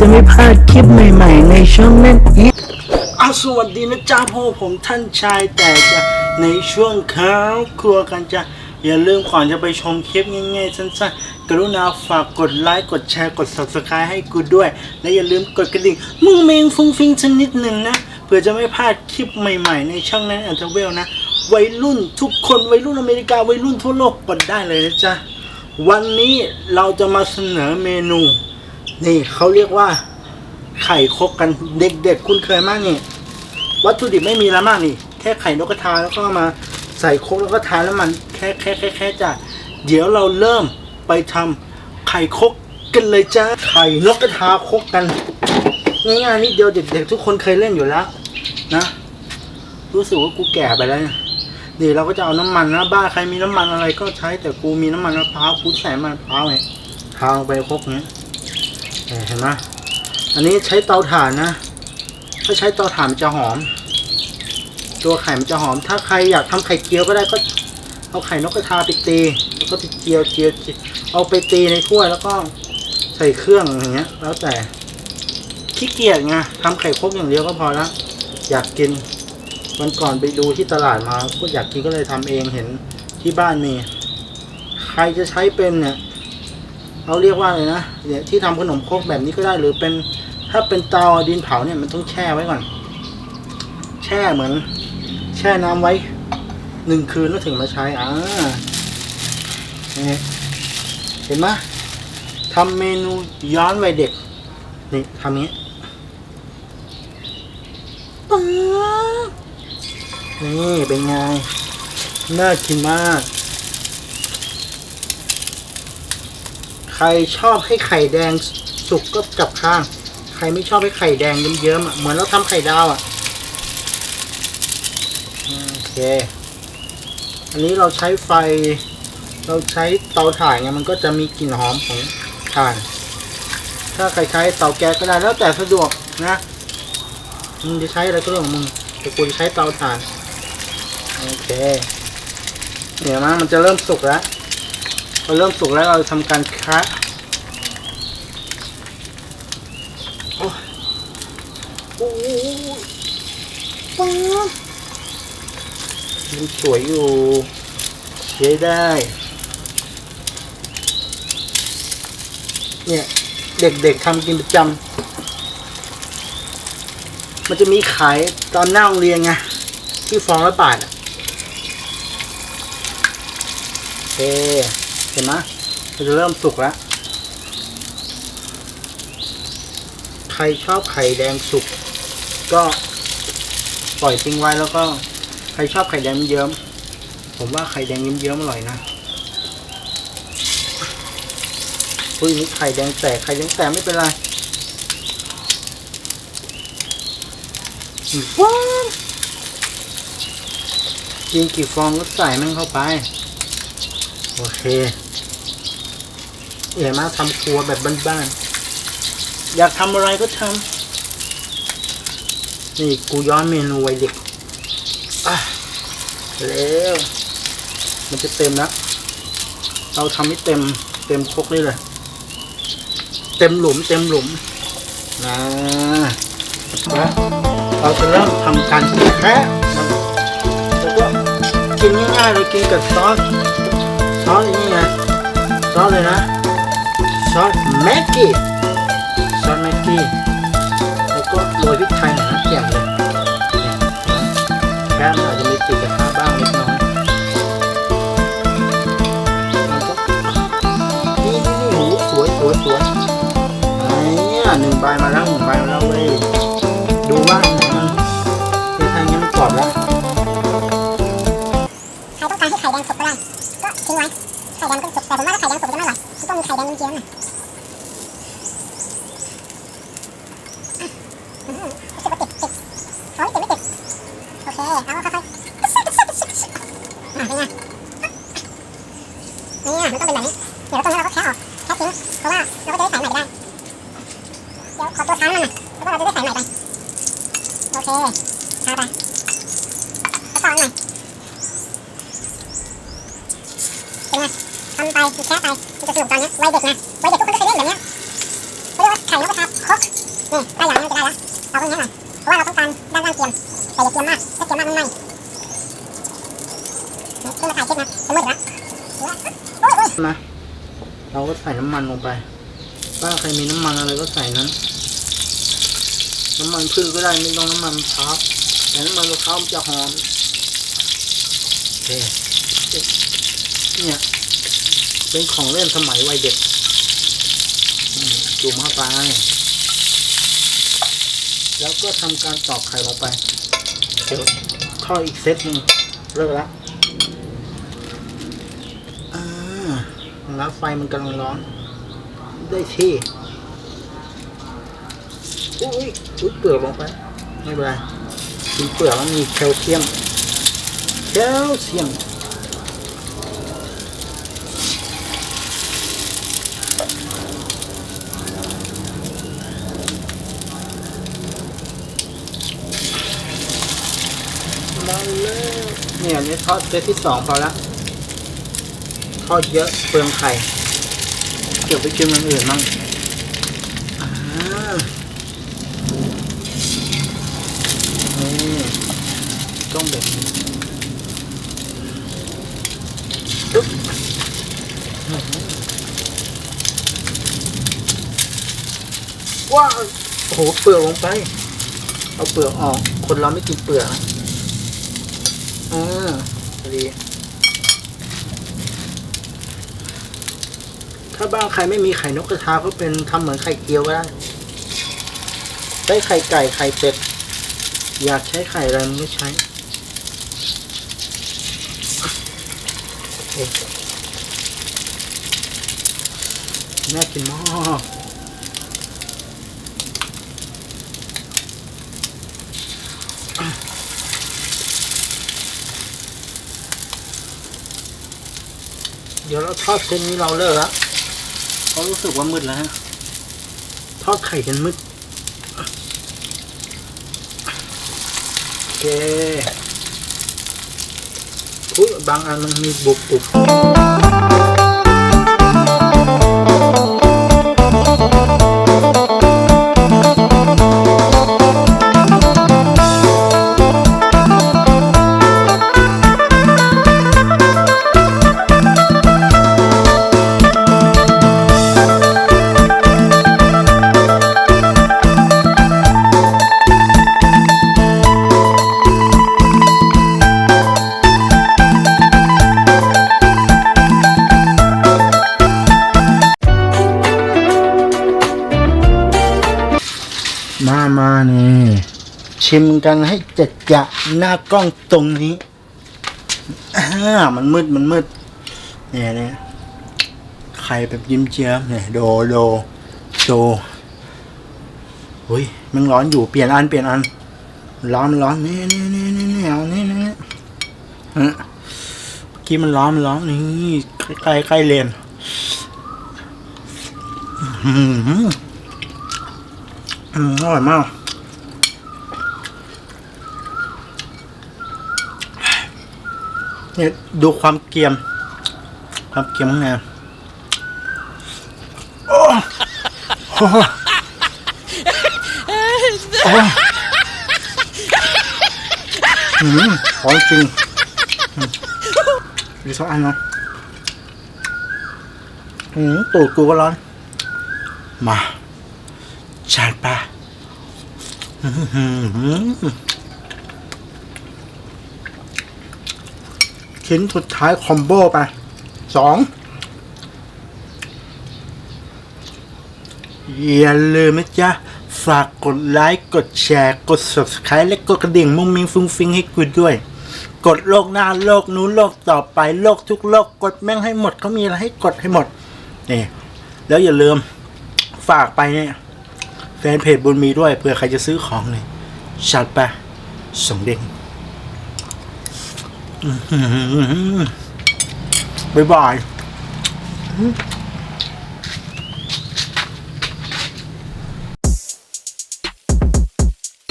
จะไม่พลาดคลิปใหม่ๆ ในช่องนั่นอีเอาสวัสดีนะจ้าพ่อผมท่านชายแต่จะในช่วงข้าวครัวกันจะอย่าลืมก่อนจะไปชมคลิปง่ายๆสั้นๆ กรุณาฝากกดไลค์ กดแชร์ กด subscribe ให้กูด้วย และอย่าลืมกดกระดิ่งมึงเมงฟุ้งฟิงสักนิดหนึ่งนะเพื่อจะไม่พลาดคลิปใหม่ๆ ในช่องนั้นอันเทเวลนะวัยรุ่นทุกคนวัยรุ่นอเมริกาวัยรุ่นทั่วโลกกดได้เลยนะจ๊ะวันนี้เราจะมาเสนอเมนู นี่เขาเรียกว่า ไข่คกกันเด็กๆคุณเคยมากนี่ วัตถุดิบไม่มีแล้วมากนี่ แค่ไข่นกกระทาแล้วก็มาใส่คกแล้วก็ทาน้ำมันแค่แค่แค่แค่จ้ะเดี๋ยวเราเริ่มไปทำไข่คกกันเลยจ้าไข่นกกระทาคกกันง่ายๆนิดเดียวเด็กๆทุกคนเคยเล่นอยู่แล้ว นะ รู้สึกว่ากูแก่ไปแล้วเนี่ยเดี๋ยวเราก็จะเอาน้ำมันนะบ้านใครมีน้ำมันอะไรก็ใช้แต่กูมีน้ำมันมะพร้าวกูใส่มันมะพร้าวไงทาลงไปคกเนี้ย เห็นไหมอันนี้ใช้เตาถ่านนะ ถ้าใช้เตาถ่านมันจะหอม ตัวไข่มันจะหอม ถ้าใครอยากทำไข่เจียวก็ได้ก็เอาไข่นกกระทาไปตีแล้วก็ไปเจียวเจียวเจียวเอาไปตีในถ้วยแล้วก็ใส่เครื่องอย่างเงี้ย แล้วแต่ขี้เกียจไงทำไข่คกอย่างเดียวก็พอละอยากกินวันก่อนไปดูที่ตลาดมาก็อยากกินก็เลยทำเองเห็นที่บ้านมี ใครจะใช้เป็นเนี่ย เขาเรียกว่าอะไรนะเนี่ยที่ทำขนมครกแบบนี้ก็ได้หรือเป็นถ้าเป็นเตาดินเผาเนี่ยมันต้องแช่ไว้ก่อน แช่เหมือน แช่น้ำไว้หนึ่งคืนแล้วถึงมาใช้อ่านี่เห็นไหมทำเมนูย้อนวัยเด็ก นี่ทำนี้ป๊านี่เป็นไง น่ากินมาก ใครชอบให้ไข่แดงสุกก็กลับข้าง ใครไม่ชอบให้ไข่แดงเยิ้มๆอะเหมือนเราทำไข่ดาวอะโอเค อันนี้เราใช้ไฟ เราใช้เตาถ่านไงมันก็จะมีกลิ่นหอมของถ่าน ถ้าใครใช้เตาแก๊สก็ได้แล้วแต่สะดวกนะมึงจะใช้อะไรก็เรื่องของมึงแต่กูจะใช้เตาถ่าน โอเค เดี๋ยวนะมันจะเริ่มสุกแล้ว พอเริ่มสุกแล้วเราทำการคะโอ้ยโอ้ยป๊าบมันสวยอยู่ใช้ได้ เนี่ย เด็กๆทำกินประจำมันจะมีขายตอนหน้าโรงเรียนไงที่ฟองละบาทอะ โอเค ไหมมันจะเริ่มสุกแล้ว ใครชอบไข่แดงสุก ก็ปล่อยทิ้งไว้แล้วก็ ใครชอบไข่แดงเยิ้มผมว่าไข่แดงเยิ้มๆอร่อยนะอุ้ยนี่ไข่แดงแตกไข่แดงแตกไม่เป็นไรว้าวกินกี่ฟองก็ใส่ม่งเข้าไป โอเค เอ๋มาทำครัวแบบบ้านๆ อยากทำอะไรก็ทำ นี่กูย้อนเมนูวัยเด็กอะแล้ว มันจะเต็มแล้ว เราทำให้เต็มเต็มครกนี่เลย เต็มหลุมเต็มหลุมนะนะเราจะเริ่มทำการแคะนะแล้วก็กินง่ายๆเลยกินกับซอสซอสนี่ไงซอสเลยนะ ซอสแม็กกี้ซอสแม็กกี้แล้วก็โรยพริกไทยหน่อยนะแจ่มเลยแก้มอาจจะมีติดกระทะบ้างเล็กน้อยแล้วก็นี่นี่นี่โหสวยสวยสวยไอ้เนี่ยหนึ่งใบมาแล้วหนึ่งใบมาแล้วเว้ยดูว่าไหนมันเททางนี้มันกรอบแล้วใครต้องการให้ไข่แดงสุกก็ได้ก็ทิ้งไว้ไข่แดงก็สุกแต่ผมว่าถ้าไข่แดงสุก งมีไข่แดงเยิ้มๆหน่อยอะอื้อหือรู้สึกว่าติดติดอ๋อไม่ติดไม่ติดโอเค เอาเข้าไงเนี่ยมันต้องเป็นแบบนี้ เดี๋ยวตรงนี้เราก็แคะออกแคะทิ้ง เพราะว่าเราก็จะได้ใส่ใหม่ได้ เดี๋ยวขอตัวช้ามันหน่อยแล้วก็เราจะได้ใส่ใหม่ไป โอเคช้าไปแล้วต่อหน่อย เป็นไง ไปแค่ไปมันจะสนุกตอนนี้วัยเด็กนะวัยเด็กทุกคนก็เคยเล่นแบบเนี้ยเขาเรียกว่าไข่นกกระทาคครบนี่ได้อย่างนี้จะได้แล้วเราเพิ่งให้หน่อยเพราะว่าเราต้องการด้านล่างเกียมแต่อย่าเกียมมากถ้าเกียมมากมันไหม้นี่ขึ้นมาถ่ายคลิปนะจะมืดล้วโอ้ยโอ้ยนะเราก็ใส่น้ำมันลงไปถ้าใครมีน้ำมันอะไรก็ใส่นั้น น้ำมันพืชก็ได้ไม่ต้องน้ำมันมะพร้าวแต่น้ำมันมะพร้าวมันจะหอมโอเคเนี่ย เป็นของเล่นสมัยวัยเด็กอืมจุ่มเข้าไป แล้วก็ทำการตอกไข่ลงไป เดี๋ยวทออีกเซตหนึ่งเลิกละแล้วไฟมันกำลังร้อน ได้ที่อุ้ยอุ้ยเปลือกลงไป ไม่เป็นไรเปลือกมันมีแคลเซียมแคลเซียม แล้วเนี่ยอันนี้ทอดเซตที่สองพอละทอดเยอะเปลืองไข่เก็บไปกินมันอื่นมั่งอ่านี่ต้องแบบนี้ปึ๊บว้าวโอ้โหเปลือกลงไป เอาเปลือกออก คนเราไม่กินเปลือกนะ อ่าดี ถ้าบ้านใครไม่มีไข่นกกระทาก็เป็นทำเหมือนไข่เจียวก็ได้ใช้ไข่ไก่ไข่เป็ด อยากใช้ไข่อะไรมันก็ใช้น่ากินมาก เดี๋ยวเราทอดเส้นนี้เราเลิกแล้วเพราะรู้สึกว่ามืดแล้วฮะทอดไข่กันมืดโอเคอุ้ยบางอันมันมีบุบบุบ นี่ ชิมกันให้จัดจะหน้ากล้องตรงนี้อ่ามันมืดมันมืดเนี่ยเนี่ยไข่แบบยิ้มเจี๊ยบเนี่ยโดโดโดเฮ้ยมันร้อนอยู่เปลี่ยนอันเปลี่ยนอัน ร้อนร้อนนี่นี่นี่นี่นี่เอานี่นี่ฮะเมื่อกี้มันร้อนมันร้อนนี่ใกล้ใกล้เลนอืมอร่อยมาก เนี่ยดูความเกรียม ความเกรียมข้างในโอ้โหโอ้อืมร้อนจริงอืมมีสองอันเนาะอืมตูดกูก็ร้อน มาจัดไปอื้อหือ ชิ้นสุดท้ายคอมโบไปสองอย่าลืมนะจ๊ะ ฝากกดไลค์ กดแชร์ กด subscribe และกดกระดิ่งมุ้งมิงฟุ้งฟิงให้กูด้วย กดโลกหน้าโลกนู้นโลกต่อไปโลกทุกโลก กดแม่งให้หมดเขามีอะไรให้กดให้หมดนี่แล้วอย่าลืมฝากไปเนี่ยแฟนเพจบุญมีด้วยเผื่อใครจะซื้อของเลยชัดไปส่งเด้ง บ๊ายบาย